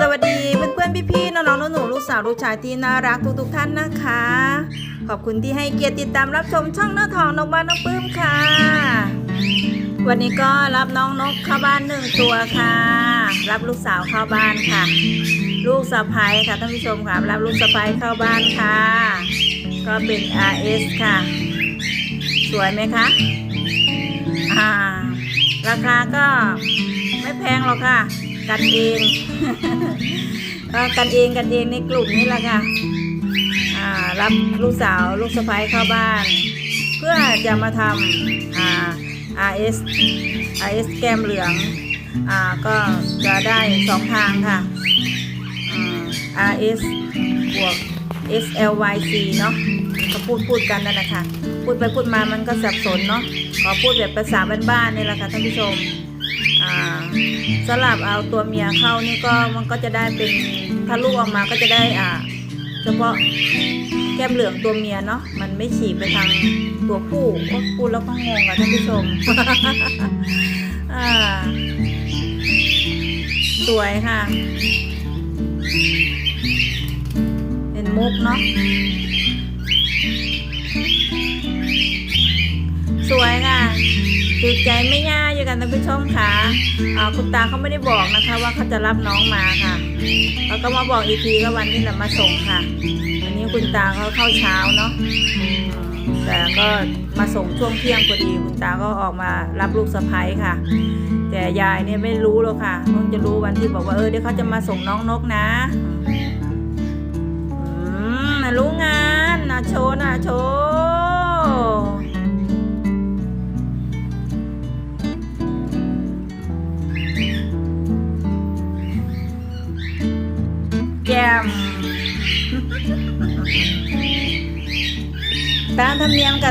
สวัสดีเพื่อนๆพี่ๆน้องๆหนูๆลูกสาวลูกชายที่น่ารักทุกๆท่านนะคะ ขอบคุณที่ให้เกียรติติดตามรับชมช่องหน้าทองนกบ้านน้องปื้มค่ะ วันนี้ก็รับน้องนกเข้าบ้านหนึ่งตัวค่ะ รับลูกสาวเข้าบ้านค่ะ ลูกสะพ้ยค่ะท่านผู้ชมค่ะรับลูกสะพ้ยเข้าบ้านค่ะ ก็เป็น RS ค่ะ สวยไหมคะอ่า ราคาก็ไม่แพงหรอกค่ะ กันเองก็กันเองกันเองในกลุ่มนี้แหละค่ะอ่ารับลูกสาวลูกสะใภ้เข้าบ้าน เพื่อจะมาทำอ่า RS RS แก้มเหลืองอ่าก็จะได้สองทางค่ะอ่า RS บวก SLYC เนาะก็พูดพูดกันนั่นแหละค่ะ พูดไปพูดมามันก็สับสนเนาะขอพูดแบบภาษาบ้านๆนี่แหละค่ะท่านผู้ชมอ่าสลับเอาตัวเมียเข้านี่ก็มันก็จะได้เป็นถ้าลูกออกมาก็จะได้อ่าเฉพาะแก้มเหลืองตัวเมียเนาะมันไม่ฉีกไปทางตัวผู้ก็พูดแล้วก็งงอะท่านผู้ชมอ่าสวยค่ะ เป็นมุกเนาะ สวยค่ะถูกใจไม่ง่ายอยู่กันท่านผู้ชมค่ะอ่าคุณตาเขาไม่ได้บอกนะคะว่าเขาจะรับน้องมาค่ะเขาก็มาบอกอีกทีก็วันนี้แหละมาส่งค่ะ วันนี้คุณตาเขาเข้าเช้าเนาะแต่ก็มาส่งช่วงเที่ยงพอดีคุณตาก็ออกมารับลูกสะใภ้ค่ะ แต่ยายเนี่ยไม่รู้หรอกค่ะเพิ่งจะรู้วันที่บอกว่าเออเดี๋ยวเขาจะมาส่งน้องนกนะอืมรู้งานนะโชว์นะโชว์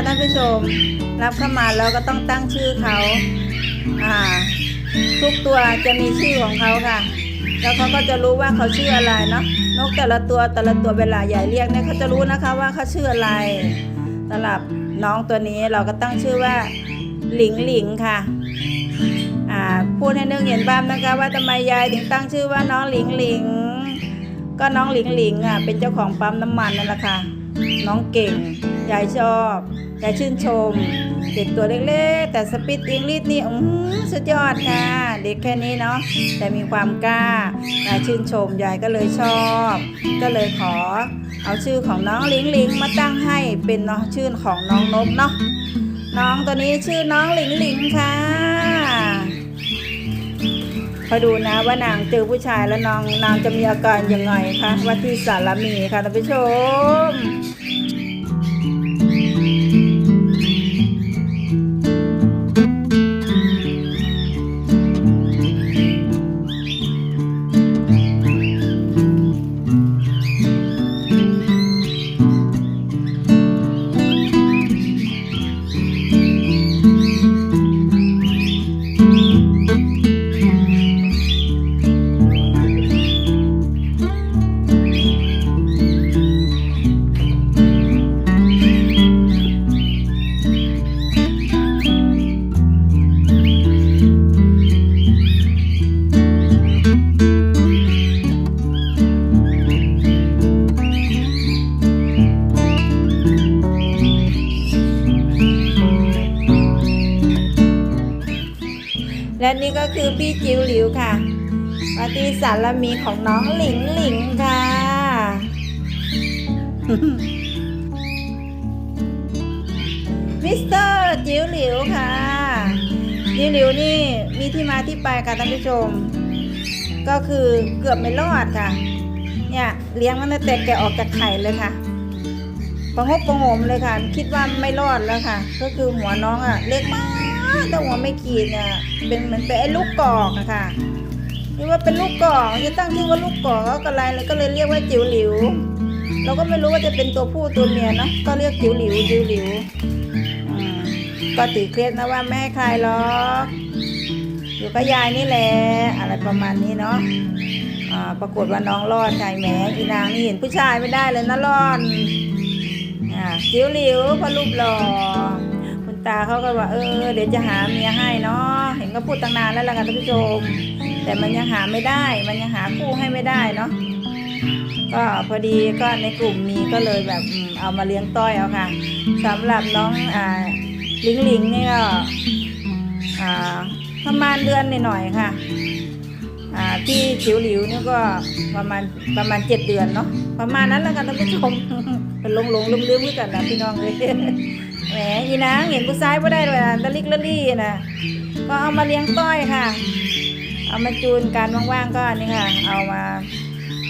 ค่ะท่านผู้ชม รับเข้ามาแล้วก็ต้องตั้งชื่อเขาอ่า ทุกตัวจะมีชื่อของเขาค่ะ แล้วเขาก็จะรู้ว่าเขาชื่ออะไรเนาะนกแต่ละตัวแต่ละตัวเวลาใหญ่เรียกเนี่ยเขาจะรู้นะคะว่าเขาชื่ออะไรสำหรับน้องตัวนี้เราก็ตั้งชื่อว่าหลิงหลิงค่ะพูดให้นึกเห็นบ้างนะคะว่าทำไมยายถึงตั้งชื่อว่าน้องหลิงหลิง ก็น้องหลิงหลิงอะเป็นเจ้าของปั๊มน้ำมันนั่นแหละค่ะ น้องเก่งยายชอบ ยายชื่นชม เด็กตัวเล็กๆ แต่สปิตอิงลิสนี่อือสุดยอดค่ะ เด็กแค่นี้เนาะแต่มีความกล้ายายชื่นชมยายก็เลยชอบ ก็เลยขอเอาชื่อของน้องหลิงหลิงมาตั้งให้เป็นเนาะชื่อของน้องนกเนาะน้องตัวนี้ชื่อน้องหลิงหลิงค่ะพอดูนะว่านางเจอผู้ชายแล้วน้องนางจะมีอาการยังไงคะว่าที่สารมีค่ะท่านผู้ชม และนี่ก็คือพี่จิ๋วหลิวค่ะปาร์ตี้สารมีของน้องหลิงหลิงค่ะ มิสเตอร์จิ๋วหลิวค่ะจิ๋วหลิวนี่มีที่มาที่ไปค่ะท่านผู้ชม ก็คือเกือบไม่รอดค่ะ เนี่ยเลี้ยงมันตั้งแต่แกะออกจากไข่เลยค่ะประงบประหงมเลยค่ะ คิดว่าไม่รอดแล้วค่ะ ก็คือหัวน้องอะเล็กมาก แต่หัวไม่ขีดเนี่ยเป็นเหมือนเป็นไอ้ลูกกอกอะค่ะคิดว่าเป็นลูกกอกจะตั้งชื่อว่าลูกกอกก็อะไรเลยก็เลยเรียกว่าจิ๋วหลิว เราก็ไม่รู้ว่าจะเป็นตัวผู้ตัวเมียเนาะก็เรียกจิ๋วหลิวจิ๋วหลิวก็ตีเครียดนะว่าไม่ให้ใครหรอกอยู่กับยายนี่แหละอะไรประมาณนี้เนาะอ่าปรากฏว่าน้องรอดไงแหมอีนางนี่เห็นผู้ชายไม่ได้เลยนะรอดอ่จิ๋วหลิวเพอรูปหล่อ ตาเขาก็ว่าเออเดี๋ยวจะหาเมียให้เนาะเห็นก็พูดตั้งนานแล้วล่ะค่ะท่านผู้ชม แต่มันยังหาไม่ได้ มันยังหาคู่ให้ไม่ได้เนาะก็พอดีก็ในกลุ่มมีก็เลยแบบเอามาเลี้ยงต้อยเอาค่ะสำหรับน้องอ่าลิงลิงนี่ก็อ่าประมาณเดือนหน่อยๆค่ะอ่าที่จิ๋วหลิวนี่ก็ประมาณประมาณเจ็ดเดือนเนาะประมาณนั้นแล้วกันท่านผู้ชมเป็นหลงหลงลืมลืมๆกันนะพี่น้องเลย อีนางเห็นผู้ชายไ่ได้เลยนะตะลิกละลี่นะก็เอามาเลี้ยงต้อยค่ะ เอามาจูนกันว่างๆก็นี่ค่ะ เอามา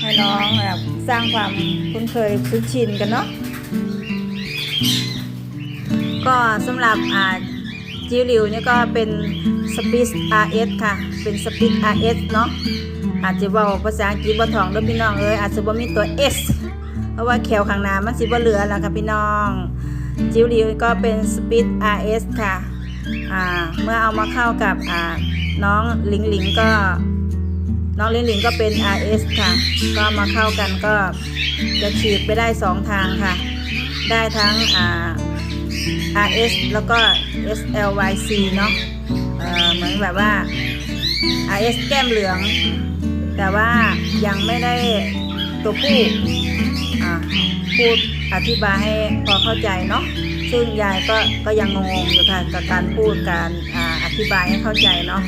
ให้น้องแบบสร้างความคุ้นเคยคุ้นชินกันเนาะก็สำหรับอ่าจิวหลิวนี่ก็เป็นสปิส RS ค่ะ เป็นสปิส RS เนาะอาจจะเว่าภาษาอังกฤษบ่ท่องเด้วยพี่น้องเอ้ยอาจจะบ่มีตัว S เพราะว่าแขวข้างหน้ามันสิบ่เหลือแล้วค่ะพี่น้อง จิวหลิวก็เป็นสปิส RS ค่ะอ่าเมื่อเอามาเข้ากับน้องหลิงหลิงก็น้องหลิงหลิงก็เป็น RS ค่ะ ก็มาเข้ากันก็จะฉีดไปได้สองทางค่ะ ได้ทั้งอ่า RS แล้วก็ SLYC เนาะเเหมือนแบบว่า RS แก้มเหลือง แต่ว่ายังไม่ได้ตัวผู้อ่ พูดอธิบายให้พอเข้าใจเนาะซึ่งยายก็ก็ยังงงอยู่ค่ะกับการพูดการออธิบายให้เข้าใจเนาะ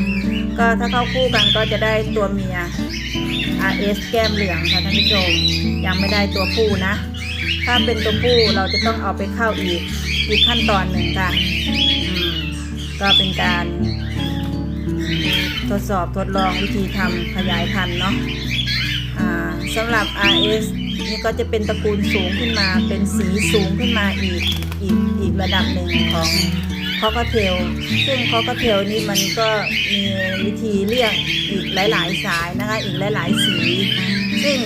ก็ถ้าเข้าคู่กันก็จะได้ตัวเมีย RS แก้มเหลืองค่ะท่านผู้ชมยังไม่ได้ตัวผู้นะ ถ้าเป็นตัวผู้เราจะต้องเอาไปเข้าอีกอีกขั้นตอนหนึ่งค่ะก็เป็นการทดสอบทดลองวิธีทำขยายพันธุ์เนาะอ่าสำหรับ RS นี่ก็จะเป็นตระกูลสูงขึ้นมา เป็นสีสูงขึ้นมาอีกอีกอีกระดับหนึ่งของคอกเทล ซึ่งคอกเทลนี่มันก็มีวิธีเรียกอีกหลาย ๆ สายนะคะ อีกหลาย ๆ สี ซึ่ง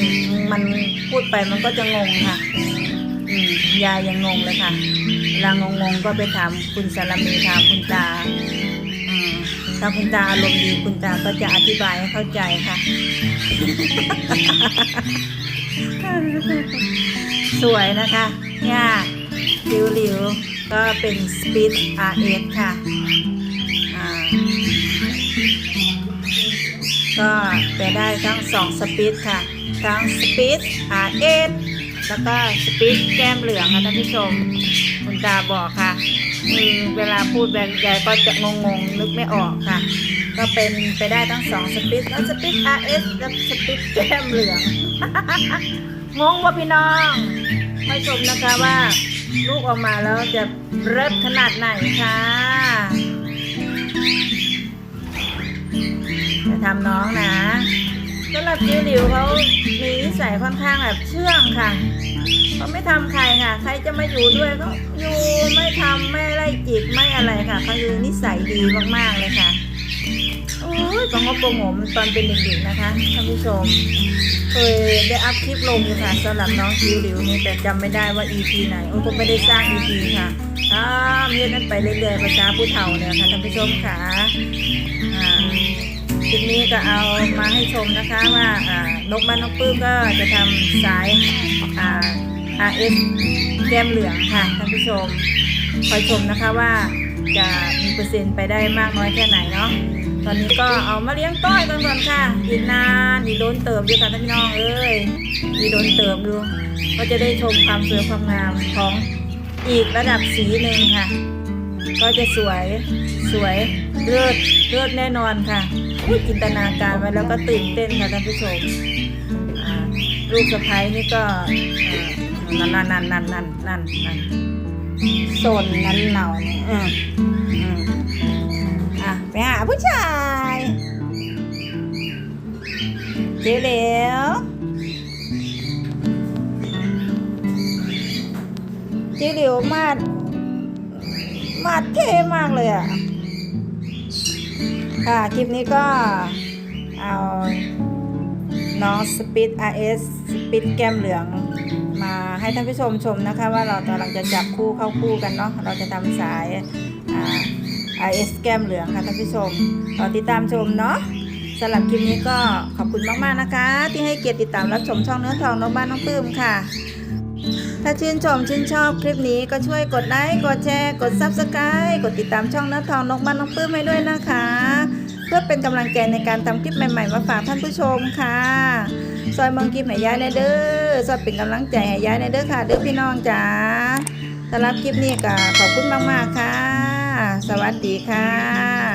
มันพูดไปมันก็จะงงค่ะยายยังงงเลยค่ะเวลางงงก็ไปถามคุณสารมีถามคุณตาถ้าคุณตาอารมณ์ดีคุณตาก็จะอธิบายให้เข้าใจค่ะ สวยนะคะเนี่ยริวริวๆก็เป็น Speed RS ค่ะอ่าก็ไปได้ทั้ง2สปีดค่ะ ทั้งสปีด RS แล้วก็สปีดแก้มเหลืองค่ะท่านผู้ชม คุณตาบอกค่ะคือเวลาพูดแบบยายก็จะงงๆนึกไม่ออกค่ะ ก็เป็นไปได้ทั้งสองสปีดแล้วสปีด RS และสปีดแก้มเหลือง งงว่าพี่น้องไม่ชมนะคะว่า ลูกออกมาแล้วจะเลิศขนาดไหนค่ะจะทำน้องนะสำหรับจิ๋วหลิวเขามีนิสัยค่อนข้างแบบเชื่องค่ะเขาไม่ทำใครค่ะ ใครจะมาอยู่ด้วยก็อยู่ไม่ทำไม่ไล่จิกไม่อะไรค่ะเขาคือนิสัยดีมากๆเลยค่ะ โอ้ยประงบประงมตอนเป็นเด็กๆนะคะท่านผู้ชม เคยได้อัพคลิปลงค่ะสำหรับน้องจิ๋วหลิวนี่แต่จำไม่ได้ว่า EP ไหนโอ้ก็ไม่ได้สร้าง EP ค่ะถ้ามีนั้นไปเรื่อยๆภาษาผู้เฒ่าเนี่ยค่ะท่านผู้ชมค่ะอ่าคลิปนี้ก็เอามาให้ชมนะคะว่าอ่านกบ้านนกปื้มก็จะทำสายอ่า RS แก้มเหลืองค่ะท่านผู้ชมคอยชมนะคะว่าจะมีเปอร์เซ็นต์ไปได้มากน้อยแค่ไหนเนาะ ตอนนี้ก็เอามาเลี้ยงต้อยกันก่อนค่ะ อีกนานอีกโดนเติมอยู่ค่ะท่านพี่น้องเอ้ยอีกโดนเติมอยู่ก็จะได้ชมความสวยความงามของอีกระดับสีหนึ่งค่ะ ก็จะสวยสวยเลิศเลิศแน่นอนค่ะอุ้ยจินตนาการไว้แล้วก็ตื่นเต้นค่ะท่านผู้ชมลูกสะพ้ายนี่ก็อ่านั่นนั่นนั่นนั่นนั่นนั่นโซนนั้นเหนาเนี่ยอืมอืม ไปหาผู้ชายเจ๊เหลวเจ๊เหลวมาดมาดเท่มากเลยอะ ค่ะ คลิปนี้ก็เอาน้องสปิด RS สปิดแก้มเหลืองมาให้ท่านผู้ชมชมนะคะ ว่าเรากำลังจะจับคู่เข้าคู่กันเนาะเราจะทำสายอ่า RS แก้มเหลืองค่ะท่านผู้ชมรอติดตามชมเนาะสำหรับคลิปนี้ก็ขอบคุณมากๆนะคะ ที่ให้เกียรติติดตามรับชมช่องเนื้อทองน้องบ้านน้องปื้มค่ะ ถ้าชื่นชมชื่นชอบคลิปนี้ก็ช่วยกดไลค์กดแชร์กด Subscribe กดติดตามช่องเนื้อทองนกบ้านน้องปื้มให้ด้วยนะคะ เพื่อเป็นกำลังใจในการทำคลิปใหม่ๆมาฝากท่านผู้ชมค่ะซอยเมืองคลิปให้ย้ายในเด้อซอยเป็นกำลังใจให้ย้ายในเด้อค่ะเด้อพี่น้องจ๋าสำหรับคลิปนี้ก็ขอบคุณมากๆค่ะ สวัสดีค่ะ